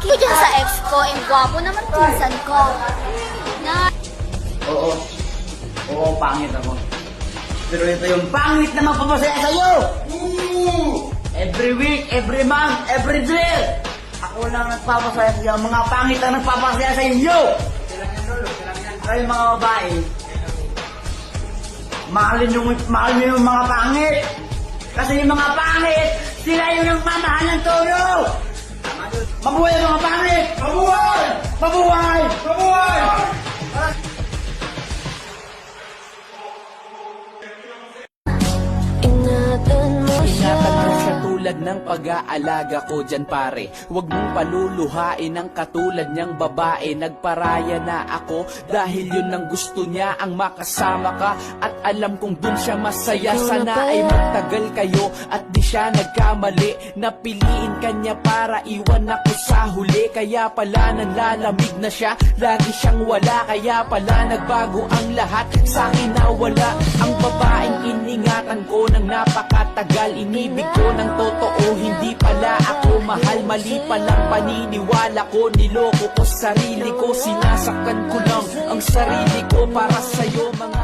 Ko dyan sa ex ko, eh, gwapo naman pinsan ko. Na, Oo. Oo, pangit ako. Pero ito yung pangit na magpapasaya sa'yo! Every week, every month, every day! Ako lang nagpapasaya sa'yo. Mga pangit ang nagpapasaya sa inyo! Kayo mga babae, mahalin yung, mahalin nyo yung mga pangit! Kasi yung mga pangit, sila yung nagmamahal ng todo! Mabuhay ang mga pangit! Mabuhay! Mabuhay! Mabuhay! Tulad ng pag-aalaga ko dyan pare. Huwag mong paluluhain ang katulad niyang babae. Nagparaya na ako dahil yun ang gusto niya Ang makasama ka. At alam kong dun siya masaya. Sana ay magtagal kayo at di siya nagkamali. Napiliin kanya para iwan ako sa huli. Kaya pala nanlalamig na siya. Lagi siyang wala Kaya pala nagbago ang lahat. Sa akin na wala Ang babaeng iningatan ko ng napakatagal. Inibig ko ng totoo Hindi pala ako mahal Mali palang paniniwala ko. Niloko ko sarili ko Sinasaktan ko lang ang sarili ko Para sa'yo mga